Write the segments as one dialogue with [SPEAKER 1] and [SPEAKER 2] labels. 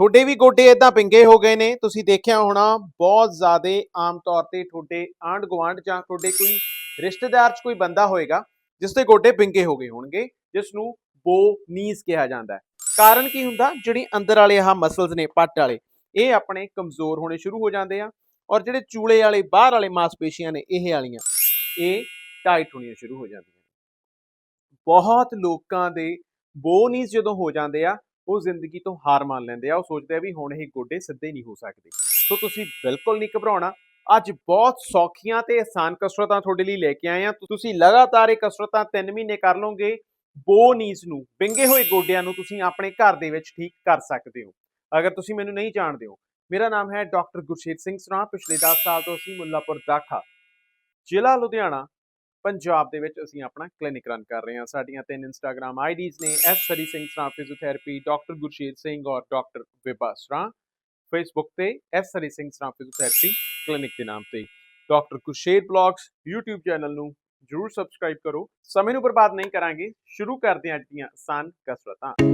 [SPEAKER 1] ਤੁਹਾਡੇ ਵੀ ਗੋਡੇ ਇਦਾਂ ਪਿੰਗੇ ਹੋ ਗਏ ਨੇ, ਤੁਸੀਂ ਦੇਖਿਆ ਹੋਣਾ, ਬਹੁਤ ਜ਼ਿਆਦਾ ਆਮ ਤੌਰ ਤੇ ਤੁਹਾਡੇ ਆਂਢ ਗੁਆਂਢ ਜਾਂ ਤੁਹਾਡੇ ਕੋਈ ਰਿਸ਼ਤੇਦਾਰ 'ਚ ਕੋਈ ਬੰਦਾ ਹੋਏਗਾ, ਜਿਸ ਦੇ ਗੋਡੇ ਪਿੰਗੇ ਹੋ ਗਏ ਹੋਣਗੇ, ਜਿਸ ਨੂੰ ਬੋ ਨੀਜ਼ ਕਿਹਾ ਜਾਂਦਾ ਹੈ। ਕਾਰਨ ਕੀ ਹੁੰਦਾ? ਜਿਹੜੀ ਅੰਦਰ ਵਾਲੇ ਆਹ ਮਸਲਸ ਨੇ, ਪੱਟ ਵਾਲੇ, ਇਹ ਆਪਣੇ ਕਮਜ਼ੋਰ ਹੋਣੇ ਸ਼ੁਰੂ ਹੋ ਜਾਂਦੇ ਆ ਔਰ ਜਿਹੜੇ ਚੂਲੇ ਵਾਲੇ, ਬਾਹਰ ਵਾਲੇ ਮਾਸਪੇਸ਼ੀਆਂ ਨੇ, ਇਹ ਵਾਲੀਆਂ, ਇਹ ਟਾਈਟ ਹੋਣੀਆਂ ਸ਼ੁਰੂ ਹੋ ਜਾਂਦੀਆਂ ਬਹੁਤ ਲੋਕਾਂ ਦੇ ਬੋ ਨੀਜ਼ ਜਦੋਂ ਹੋ ਜਾਂਦੇ ਆ ਉਹ ਜ਼ਿੰਦਗੀ ਤੋਂ ਹਾਰ ਮੰਨ ਲੈਂਦੇ ਆ, ਉਹ ਸੋਚਦੇ ਆ ਵੀ ਹੁਣ ਇਹ ਗੋਡੇ ਸਿੱਧੇ ਨਹੀਂ ਹੋ ਸਕਦੇ। ਸੋ ਤੁਸੀਂ ਬਿਲਕੁਲ ਨਹੀਂ ਘਬਰਾਉਣਾ। ਅੱਜ ਬਹੁਤ ਸੌਖੀਆਂ ਤੇ ਆਸਾਨ ਕਸਰਤਾਂ ਤੁਹਾਡੇ ਲਈ ਲੈ ਕੇ ਆਏ ਆ। ਤੁਸੀਂ ਲਗਾਤਾਰ ਇਹ ਕਸਰਤਾਂ 3 ਮਹੀਨੇ ਕਰ ਲਓਗੇ, ਬੋ ਨੀਜ਼ ਨੂੰ ਵਿੰਗੇ ਹੋਏ ਗੋਡਿਆਂ ਨੂੰ ਤੁਸੀਂ ਆਪਣੇ ਘਰ ਦੇ ਵਿੱਚ ਠੀਕ ਕਰ ਸਕਦੇ ਹੋ। ਅਗਰ ਤੁਸੀਂ ਮੈਨੂੰ ਨਹੀਂ ਜਾਣਦੇ ਹੋ, ਮੇਰਾ ਨਾਮ ਹੈ ਡਾਕਟਰ ਗੁਰਸ਼ੇਤ ਸਿੰਘ ਸਰਾਂ ਪਿਛਲੇ 10 ਸਾਲ ਤੋਂ ਅਸੀਂ ਮੁੱਲਾਪੁਰ ਦਾਖਾ ਜ਼ਿਲ੍ਹਾ ਲੁਧਿਆਣਾ ਪੰਜਾਬ ਦੇ ਵਿੱਚ ਅਸੀਂ ਆਪਣਾ ਕਲੀਨਿਕ ਰਨ ਕਰ ਰਹੇ ਹਾਂ। ਸਾਡੀਆਂ ਤਿੰਨ ਇੰਸਟਾਗ੍ਰam ਆਈਡੀਜ਼ ਨੇ S Surrey Singh Sran physiotherapy doctor Gursher Singh ਔਰ ਡਾਕਟਰ ਵਿਭਾ ਸਰਾਂ ਫੇਸਬੁੱਕ ਤੇ ਐਸ ਸਰੀ ਸਿੰਘ ਸਰਾਂ ਫਿਜ਼ੀਓਥੈਰੇਪੀ ਕਲੀਨਿਕ ਦੇ ਨਾਮ ਤੇ। Doctor Gurshet blogs YouTube channel ਨੂੰ ਜਰੂਰ ਸਬਸਕ੍ਰਾਈਬ ਕਰੋ। ਸਮੇਂ ਨੂੰ ਬਰਬਾਦ ਨਹੀਂ ਕਰਾਂਗੇ। ਸ਼ੁਰੂ ਕਰਦੇ ਹਾਂ ਅੱਜ ਦੀਆਂ ਆਸਾਨ ਕਸਰਤਾਂ।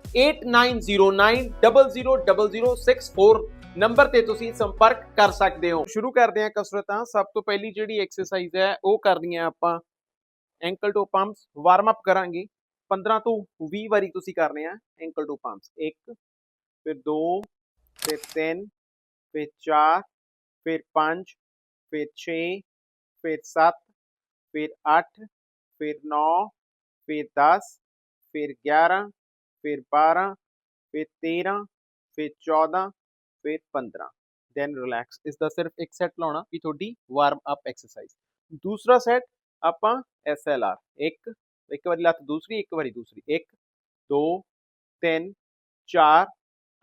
[SPEAKER 1] 8909000064 ਨੰਬਰ ਤੇ ਤੁਸੀਂ ਸੰਪਰਕ ਕਰ ਸਕਦੇ ਹੋ। ਸ਼ੁਰੂ ਕਰਦੇ ਹਾਂ ਕਸਰਤਾਂ। ਸਭ ਤੋਂ ਪਹਿਲੀ ਜਿਹੜੀ ਐਕਸਰਸਾਈਜ਼ ਹੈ, ਉਹ ਕਰਨੀ ਹੈ ਆਪਾਂ। Ankle two pumps warm up ਕਰਾਂਗੇ। 15 ਤੋਂ 20 ਵਾਰੀ ਤੁਸੀਂ ਕਰਨੇ ਆ ਐਂਕਲ ਟੂ ਪੰਪਸ 1 ਫਿਰ 2 ਫਿਰ 3 ਫਿਰ 4 ਫਿਰ 5 ਫਿਰ 6 ਫਿਰ 7 ਫਿਰ 8 ਫਿਰ 9 ਫਿਰ 10 ਫਿਰ 11 ਫਿਰ 12 ਫਿਰ 13 ਫਿਰ 14 ਫਿਰ 15 ਦੈਨ ਰਿਲੈਕਸ ਇਸ ਦਾ ਸਿਰਫ ਇੱਕ ਸੈਟ ਲਾਉਣਾ ਵੀ ਤੁਹਾਡੀ ਵਾਰਮ ਅਪ ਐਕਸਰਸਾਈਜ਼ ਦੂਸਰਾ ਸੈਟ ਆਪਾਂ ਐਸਐਲਆਰ ਇੱਕ ਇੱਕ ਵਾਰੀ ਲੱਤ ਦੂਸਰੀ ਇੱਕ ਵਾਰੀ ਦੂਸਰੀ 1 2 3 4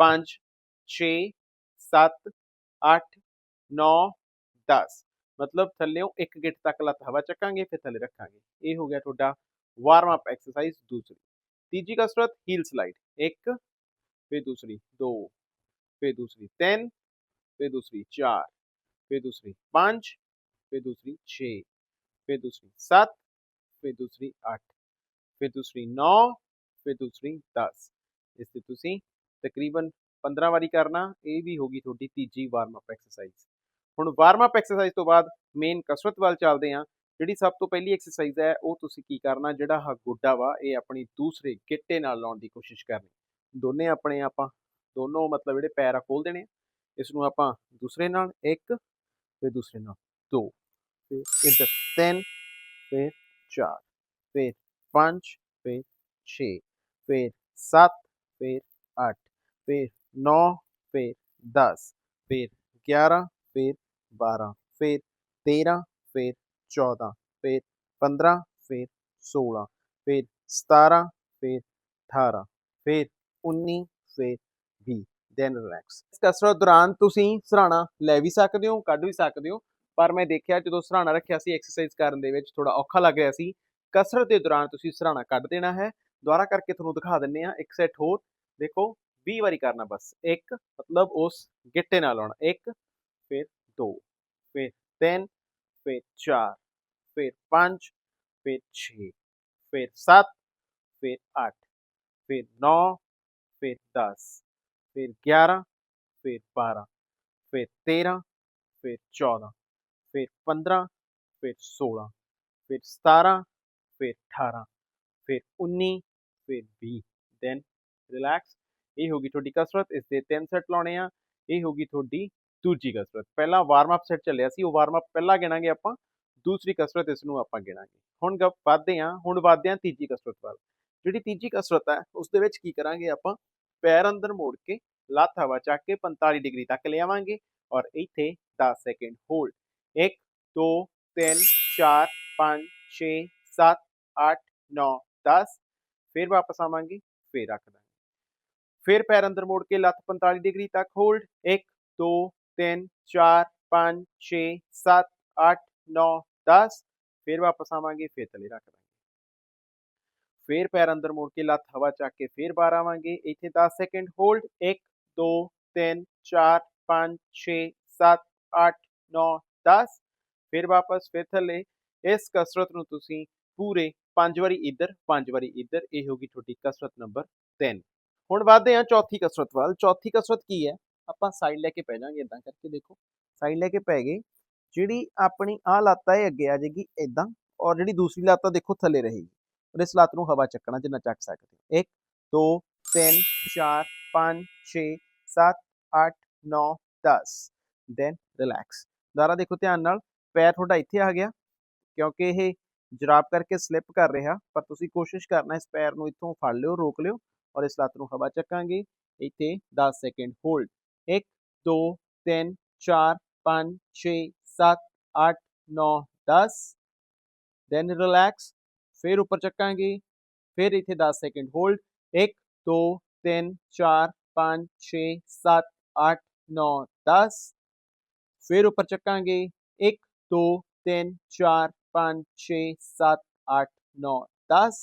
[SPEAKER 1] 5 6 7 8 9 10 ਮਤਲਬ ਥੱਲੇੋਂ ਇੱਕ ਗਿੱਟ ਤੱਕ ਲੱਤ ਹਵਾ ਚੱਕਾਂਗੇ ਫਿਰ ਥੱਲੇ ਰੱਖਾਂਗੇ ਇਹ ਹੋ ਗਿਆ ਤੁਹਾਡਾ ਵਾਰਮ ਅਪ ਐਕਸਰਸਾਈਜ਼ ਦੂਸਰੀ ਤੀਜੀ ਕਸਰਤ ਹੀਲ ਸਲਾਈਡ ਇੱਕ, ਫਿਰ ਦੂਸਰੀ 2 ਫਿਰ ਦੂਸਰੀ 3 ਫਿਰ ਦੂਸਰੀ 4 ਫਿਰ ਦੂਸਰੀ 5 ਫਿਰ ਦੂਸਰੀ 6 ਫਿਰ ਦੂਸਰੀ 7 ਫਿਰ ਦੂਸਰੀ 8 ਫਿਰ ਦੂਸਰੀ 9 ਫਿਰ ਦੂਸਰੀ 10 ਇਸ ਤੇ ਤੁਸੀਂ ਤਕਰੀਬਨ 15 ਵਾਰੀ ਕਰਨਾ, ਇਹ ਵੀ ਹੋਗੀ ਤੁਹਾਡੀ ਤੀਜੀ ਵਾਰਮ ਅਪ ਐਕਸਰਸਾਈਜ਼ ਹੁਣ ਵਾਰਮ ਅਪ ਐਕਸਰਸਾਈਜ਼ ਤੋਂ ਬਾਅਦ ਮੇਨ ਕਸਰਤ ਵੱਲ ਚੱਲਦੇ ਹਾਂ। ਜਿਹੜੀ ਸਭ ਤੋਂ ਪਹਿਲੀ ਐਕਸਰਸਾਈਜ਼ ਹੈ, ਉਹ ਤੁਸੀਂ ਕੀ ਕਰਨਾ, ਜਿਹੜਾ ਹ ਗੋਡਾ ਵਾ, ਇਹ ਆਪਣੀ ਦੂਸਰੇ ਗਿੱਟੇ ਨਾਲ ਲਾਉਣ ਦੀ ਕੋਸ਼ਿਸ਼ ਕਰਨੀ। ਦੋਨੇ ਆਪਣੇ ਆਪਾਂ, ਦੋਨੋਂ ਮਤਲਬ ਜਿਹੜੇ ਪੈਰ ਆ ਖੋਲ ਦੇਣੇ ਇਸ ਨੂੰ ਆਪਾਂ ਦੂਸਰੇ ਨਾਲ ਇੱਕ, ਫਿਰ ਦੂਸਰੇ ਨਾਲ ਦੋ, ਫਿਰ ਇੱਧਰ ਤਿੰਨ, ਫਿਰ ਚਾਰ, ਫਿਰ ਪੰਜ, ਫਿਰ 6 ਫਿਰ 7 ਫਿਰ 8 ਫਿਰ 9 ਫਿਰ 10 ਫਿਰ 11 ਫਿਰ 12 ਫਿਰ 13 ਫਿਰ 14 ਫਿਰ 15 ਫਿਰ 16 ਫਿਰ 17 ਫਿਰ 18 ਫਿਰ 19 ਫਿਰ 20 ਦੈਨ ਰਿਲੈਕਸ ਇਸ ਕਸਰਤ ਦੌਰਾਨ ਤੁਸੀਂ ਸਰਾਣਾ ਲੈ ਵੀ ਸਕਦੇ ਹੋ, ਕੱਢ ਵੀ ਸਕਦੇ ਹੋ, ਪਰ ਮੈਂ ਦੇਖਿਆ ਜਦੋਂ ਸਰਾਣਾ ਰੱਖਿਆ ਸੀ ਐਕਸਰਸਾਈਜ਼ ਕਰਨ ਦੇ ਵਿੱਚ ਥੋੜਾ ਔਖਾ ਲੱਗ ਰਿਹਾ ਸੀ, ਕਸਰਤ ਦੇ ਦੌਰਾਨ ਤੁਸੀਂ ਸਰਾਣਾ ਕੱਢ ਦੇਣਾ ਹੈ। ਦੁਬਾਰਾ ਕਰਕੇ ਤੁਹਾਨੂੰ ਦਿਖਾ ਦਿੰਨੇ ਆ ਇੱਕ ਸੈਟ ਹੋਰ, ਦੇਖੋ 20 ਵਾਰੀ ਕਰਨਾ ਬਸ, ਇੱਕ ਮਤਲਬ ਉਸ ਗਿੱਟੇ ਨਾਲ ਆਉਣਾ, ਇੱਕ, ਫਿਰ ਦੋ, ਫਿਰ 3 ਫਿਰ 4 ਫਿਰ 5 ਫਿਰ 6 ਫਿਰ 7 ਫਿਰ 8 ਫਿਰ 9 ਫਿਰ 10 ਫਿਰ 11 ਫਿਰ 12 ਫਿਰ 13 ਫਿਰ 14 ਫਿਰ 15 ਫਿਰ 16 ਫਿਰ 17 ਫਿਰ 18 ਫਿਰ 19 ਫਿਰ 20 ਦੈਨ ਰਿਲੈਕਸ ਇਹ ਹੋਗੀ ਤੁਹਾਡੀ ਕਸਰਤ ਇਸ ਦੇ ਤਿੰਨ ਸੈਟ ਲਾਉਣੇ ਆ ਇਹ ਹੋਗੀ ਤੁਹਾਡੀ ਦੂਜੀ ਕਸਰਤ। ਪਹਿਲਾਂ ਵਾਰਮ ਅਪ ਸੈਟ ਚੱਲਿਆ ਸੀ, ਉਹ ਵਾਰਮ ਅਪ ਪਹਿਲਾਂ ਗਿਣਾਂਗੇ ਆਪਾਂ, ਦੂਸਰੀ ਕਸਰਤ ਇਸ ਨੂੰ ਆਪਾਂ ਗਿਣਾਂਗੇ। ਹੁਣ ਗ, ਵੱਧਦੇ ਆ ਹੁਣ ਵੱਧਦੇ ਆ ਤੀਜੀ ਕਸਰਤ ਵੱਲ। ਜਿਹੜੀ ਤੀਜੀ ਕਸਰਤ ਹੈ, ਉਸ ਦੇ ਵਿੱਚ ਕੀ ਕਰਾਂਗੇ ਆਪਾਂ? ਪੈਰ ਅੰਦਰ ਮੋੜ ਕੇ ਲੱਤ ਹਵਾ ਚੱਕ ਕੇ 45 ਡਿਗਰੀ ਤੱਕ ਲਿਆਵਾਂਗੇ ਔਰ ਇੱਥੇ 10 ਸੈਕਿੰਡ ਹੋਲਡ। 1 2 3 4 5 6 7 8 9 10 ਫਿਰ ਵਾਪਸ ਆਵਾਂਗੇ, ਫਿਰ ਰੱਖ ਦਾਂਗੇ। ਫਿਰ ਪੈਰ ਅੰਦਰ ਮੋੜ ਕੇ ਲੱਤ 45 ਡਿਗਰੀ ਤੱਕ ਹੋਲਡ। 1 2 3 4 5 6 7 8 9 10 ਫਿਰ ਵਾਪਸ ਆਵਾਂਗੇ ਫਿਰ ਥੱਲੇ ਰੱਖ ਦਾਂਗੇ ਫਿਰ ਪੈਰ ਅੰਦਰ ਮੋੜ ਕੇ ਲੱਤ ਹਵਾ ਚੱਕ ਕੇ ਫਿਰ ਬਾਹਰ ਆਵਾਂਗੇ ਇੱਥੇ 10 ਸੈਕਿੰਡ ਹੋਲਡ 1 2 3 4 5 6 7 8 9 10 ਫਿਰ ਵਾਪਸ ਫਿਰ ਥੱਲੇ ਇਸ ਕਸਰਤ ਨੂੰ ਤੁਸੀਂ ਪੂਰੇ 5 ਵਾਰੀ ਇੱਧਰ 5 ਵਾਰੀ ਇੱਧਰ ਇਹ ਹੋਗੀ ਤੁਹਾਡੀ ਕਸਰਤ ਨੰਬਰ 3 ਹੁਣ ਵਧਦੇ ਹਾਂ ਚੌਥੀ ਕਸਰਤ ਵੱਲ ਚੌਥੀ ਕਸਰਤ ਕੀ ਹੈ ਆਪਾਂ ਸਾਈਡ ਲੈ ਕੇ ਪੈ ਜਾਾਂਗੇ ਇਦਾਂ ਕਰਕੇ ਦੇਖੋ। ਸਾਈਡ ਲੈ ਕੇ ਪੈ ਗਏ, ਜਿਹੜੀ ਆਪਣੀ ਆਹ ਲੱਤ ਹੈ ਇਹ ਅੱਗੇ ਆ ਜਾਏਗੀ ਇਦਾਂ ਔਰ ਜਿਹੜੀ ਦੂਸਰੀ ਲੱਤ ਆ ਦੇਖੋ ਥੱਲੇ ਰਹੇਗੀ। ਔਰ ਇਸ ਲੱਤ ਨੂੰ ਹਵਾ ਚੱਕਣਾ ਜਿੰਨਾ ਚੱਕ ਸਕਦੇ ਹੋ। 1 2 3 4 5 6 7 8 9 10 ਦੈਨ ਰਿਲੈਕਸ ਦੁਬਾਰਾ ਦੇਖੋ ਧਿਆਨ ਨਾਲ, ਪੈਰ ਤੁਹਾਡਾ ਇੱਥੇ ਆ ਗਿਆ, ਕਿਉਂਕਿ ਇਹ ਜਰਾਬ ਕਰਕੇ ਸਲਿੱਪ ਕਰ ਰਿਹਾ, ਪਰ ਤੁਸੀਂ ਕੋਸ਼ਿਸ਼ ਕਰਨਾ ਇਸ ਪੈਰ ਨੂੰ ਇੱਥੋਂ ਫੜ ਲਿਓ, ਰੋਕ ਲਿਓ ਔਰ ਇਸ ਲੱਤ ਨੂੰ ਹਵਾ ਚੱਕਾਂਗੇ। ਇੱਥੇ 10 ਸੈਕਿੰਡ ਹੋਲਡ 1 2 3 4 5 6 7 8 9 10 ਦੈਨ ਰਿਲੈਕਸ ਫਿਰ ਉੱਪਰ ਚੱਕਾਂਗੇ ਫਿਰ ਇੱਥੇ 10 ਸੈਕਿੰਡ ਹੋਲਡ 1 2 3 4 5 6 7 8 9 10 ਫਿਰ ਉੱਪਰ ਚੱਕਾਂਗੇ 1 2 3 4 5 6 7 8 9 10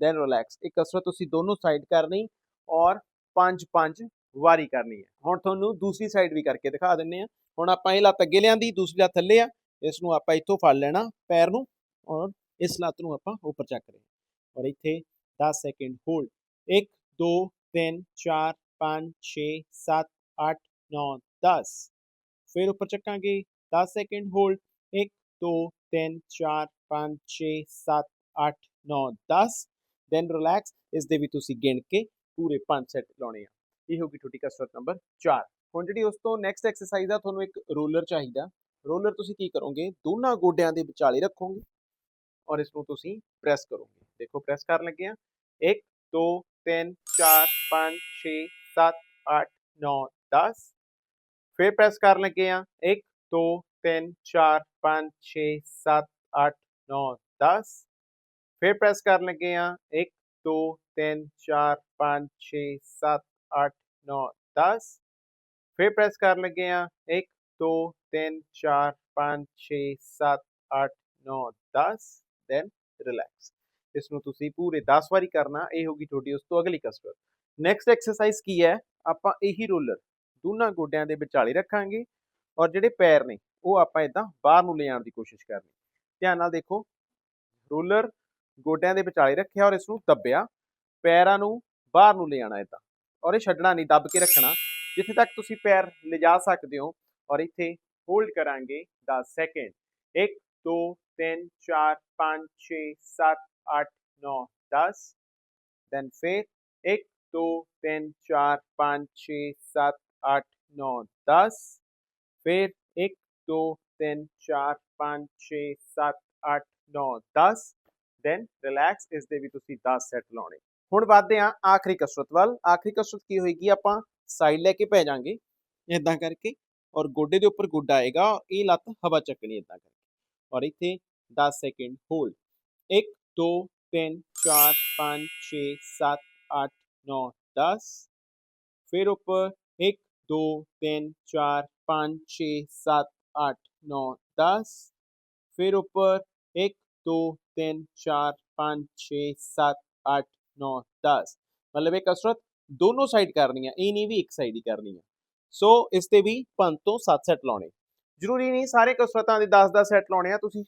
[SPEAKER 1] ਦੈਨ ਰਿਲੈਕਸ ਇਹ ਕਸਰਤ ਤੁਸੀਂ ਦੋਨੋਂ ਸਾਈਡ ਕਰਨੀ ਔਰ 5 5 ਵਾਰੀ ਕਰਨੀ ਹੈ। ਹੁਣ ਤੁਹਾਨੂੰ ਦੂਸਰੀ ਸਾਈਡ ਵੀ ਕਰਕੇ ਦਿਖਾ ਦਿੰਨੇ ਆ ਹੁਣ ਆਪਾਂ ਇਹ ਲੱਤ ਅੱਗੇ ਲਿਆਂਦੀ, ਦੂਸਰੀ ਲੱਤ ਥੱਲੇ ਆ। ਇਸ ਨੂੰ ਆਪਾਂ ਇੱਥੋਂ ਫੜ ਲੈਣਾ ਪੈਰ ਨੂੰ ਔਰ ਇਸ ਲੱਤ ਨੂੰ ਆਪਾਂ ਉੱਪਰ ਚੱਕ ਰਹੇ ਔਰ ਇੱਥੇ 10 ਸੈਕਿੰਡ ਹੋਲਡ 1 2 3 4 5 6 7 8 9 10 ਫਿਰ ਉੱਪਰ ਚੱਕਾਂਗੇ। 10 ਸੈਕਿੰਡ ਹੋਲਡ 1 2 3 4 5 6 7 8 9 10 ਦੈਨ ਰਿਲੈਕਸ ਇਸ ਦੇ ਵੀ ਤੁਸੀਂ ਗਿਣ ਕੇ ਪੂਰੇ 5 ਸੈੱਟ ਲਾਉਣੇ ਆ। ਇਹ ਹੋਗੀ ਤੁਹਾਡੀ ਕਸਰਤ ਨੰਬਰ 4 ਹੁਣ ਜਿਹੜੀ ਉਸ ਤੋਂ ਨੈਕਸਟ ਐਕਸਰਸਾਈਜ਼ ਆ ਤੁਹਾਨੂੰ ਇੱਕ ਰੋਲਰ ਚਾਹੀਦਾ ਰੋਲਰ ਤੁਸੀਂ ਕੀ ਕਰੋਗੇ ਦੋਨਾਂ ਗੋਡਿਆਂ ਦੇ ਵਿਚਾਲੇ ਰੱਖੋਗੇ ਔਰ ਇਸ ਨੂੰ ਤੁਸੀਂ ਪ੍ਰੈਸ ਕਰੋਗੇ ਦੇਖੋ ਪ੍ਰੈਸ ਕਰਨ ਲੱਗੇ ਆ 1 2 3 4 5 6 7 8 9 10 ਫਿਰ ਪ੍ਰੈਸ ਕਰਨ ਲੱਗੇ ਆ 1 2 3 4 5 6 7 8 9 10 ਫਿਰ ਪ੍ਰੈਸ ਕਰਨ ਲੱਗੇ ਆ 1 2 3 4 5 6 7 8 9 10 ਫਿਰ ਪ੍ਰੈਸ ਕਰਨ ਲੱਗੇ ਆ 1 2 3 4 5 6 7 8 9 10 ਦੈਨ ਰਿਲੈਕਸ ਇਸ ਨੂੰ ਤੁਸੀਂ ਪੂਰੇ 10 ਵਾਰੀ ਕਰਨਾ, ਇਹ ਹੋਗੀ ਤੁਹਾਡੀ ਉਸ ਤੋਂ ਅਗਲੀ ਕਸਰਤ ਨੈਕਸਟ ਐਕਸਰਸਾਈਜ਼ ਕੀ ਹੈ? ਆਪਾਂ ਇਹੀ ਰੋਲਰ ਦੋਨਾਂ ਗੋਡਿਆਂ ਦੇ ਵਿਚਾਲੇ ਰੱਖਾਂਗੇ ਔਰ ਜਿਹੜੇ ਪੈਰ ਨੇ, ਉਹ ਆਪਾਂ ਇਦਾਂ ਬਾਹਰ ਨੂੰ ਲਿਆਉਣ ਦੀ ਕੋਸ਼ਿਸ਼ ਕਰਨੀ। ਧਿਆਨ ਨਾਲ ਦੇਖੋ ਰੋਲਰ ਗੋਡਿਆਂ ਦੇ ਵਿਚਾਲੇ ਰੱਖਿਆ ਔਰ ਇਸ ਨੂੰ ਦੱਬਿਆ। ਪੈਰਾਂ ਨੂੰ ਬਾਹਰ ਨੂੰ ਲਿਆਣਾ ਇਦਾਂ ਔਰ ਇਹ ਛੱਡਣਾ ਨਹੀਂ, ਦੱਬ ਕੇ ਰੱਖਣਾ। ਜਿੱਥੇ ਤੱਕ ਤੁਸੀਂ ਪੈਰ ਲਿਜਾ ਸਕਦੇ ਹੋ ਔਰ ਇੱਥੇ ਹੋਲਡ ਕਰਾਂਗੇ 10 ਸੈਕਿੰਡ 1 2 3 4 5 6 7 8 9 10 ਦੈਨ ਫਿਰ 1 2 3 4 5 6 7 8 9 10 ਫਿਰ 1 2 3 4 5 6 7 8 9 10 ਦੈਨ ਰਿਲੈਕਸ ਇਸ ਦੇ ਵੀ ਤੁਸੀਂ 10 ਸੈੱਟ ਲਾਉਣੇ। ਹੁਣ ਵੱਧਦੇ ਆ ਆਖਰੀ ਕਸਰਤ ਵੱਲ ਆਖਰੀ ਕਸਰਤ ਕੀ ਹੋਏਗੀ ਆਪਾਂ ਸਾਈਡ ਲੈ ਕੇ ਪੈ ਜਾਾਂਗੇ ਇਦਾਂ ਕਰਕੇ ਔਰ ਗੋਡੇ ਦੇ ਉੱਪਰ ਗੁੱਡਾ ਆਏਗਾ ਇਹ ਲੱਤ ਹਵਾ ਚੱਕਣੀ ਇਦਾਂ ਕਰਕੇ ਔਰ ਇੱਥੇ 10 ਸੈਕਿੰਡ ਹੋਲਡ 1 2 3 4 5 6 7 8 9 10 ਫਿਰ ਉੱਪਰ 1 2 3 4 5 6 7 8 9 10 ਫਿਰ ਉੱਪਰ 1 2 3 4 5 6 7 8 9 10 ਮਤਲਬ ਇਹ ਕਸਰਤ ਦੋਨੋਂ ਸਾਈਡ ਕਰਨੀ ਆ ਇਹ ਨਹੀਂ ਵੀ ਇੱਕ ਸਾਈਡ ਹੀ ਕਰਨੀ ਆ ਸੋ ਇਸ ਤੇ ਵੀ 5 ਤੋਂ 7 ਸੈੱਟ ਲਾਉਣੇ। ਜ਼ਰੂਰੀ ਨਹੀਂ ਸਾਰੇ ਕਸਰਤਾਂ ਦੇ 10-10 ਸੈੱਟ ਲਾਉਣੇ ਆ, ਤੁਸੀਂ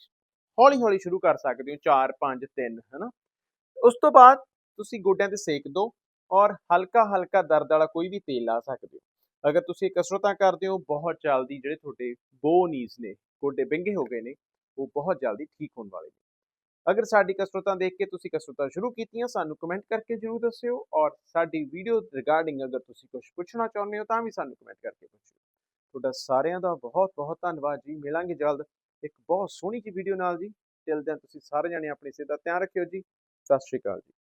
[SPEAKER 1] ਹੌਲੀ-ਹੌਲੀ ਸ਼ੁਰੂ ਕਰ ਸਕਦੇ ਹੋ 4 5 3 ਹੈਨਾ? ਉਸ ਤੋਂ ਬਾਅਦ ਤੁਸੀਂ ਗੋਡਿਆਂ ਤੇ ਸੇਕ ਦਿਓ ਔਰ ਹਲਕਾ-ਹਲਕਾ ਦਰਦ ਵਾਲਾ ਕੋਈ ਵੀ ਤੇਲ ਲਾ ਸਕਦੇ ਹੋ। ਅਗਰ ਤੁਸੀਂ ਕਸਰਤਾਂ ਕਰਦੇ ਹੋ, ਬਹੁਤ ਜਲਦੀ ਜਿਹੜੇ ਤੁਹਾਡੇ ਬੋ ਨੀਜ਼ ਨੇ, ਗੋਡੇ ਵਿੰਗੇ ਹੋ ਗਏ ਨੇ, ਉਹ ਬਹੁਤ ਜਲਦੀ ਠੀਕ ਹੋਣ ਵਾਲੇ ਨੇ। ਅਗਰ ਸਾਡੀ ਕਸਰਤਾਂ ਦੇਖ ਕੇ ਤੁਸੀਂ ਕਸਰਤਾਂ ਸ਼ੁਰੂ ਕੀਤੀਆਂ, ਸਾਨੂੰ ਕਮੈਂਟ ਕਰਕੇ ਜਰੂਰ ਦੱਸਿਓ ਔਰ ਸਾਡੀ ਵੀਡੀਓ ਰਿਗਾਰਡਿੰਗ ਅਗਰ ਤੁਸੀਂ ਕੁਝ ਪੁੱਛਣਾ ਚਾਹੁੰਦੇ ਹੋ, ਤਾਂ ਵੀ ਸਾਨੂੰ ਕਮੈਂਟ ਕਰਕੇ ਪੁੱਛਿਓ। ਤੁਹਾਡਾ ਸਾਰਿਆਂ ਦਾ ਬਹੁਤ ਬਹੁਤ ਧੰਨਵਾਦ ਜੀ। ਮਿਲਾਂਗੇ ਜਲਦ ਇੱਕ ਬਹੁਤ ਸੋਹਣੀ ਜਿਹੀ ਵੀਡੀਓ ਨਾਲ ਜੀ। ਟਿਲ ਦੈਨ ਤੁਸੀਂ ਸਾਰੇ ਜਣੇ ਆਪਣੀ ਸਿਹਤ ਦਾ ਧਿਆਨ ਰੱਖਿਓ ਜੀ। ਸਤਿ ਸ਼੍ਰੀ ਅਕਾਲ ਜੀ।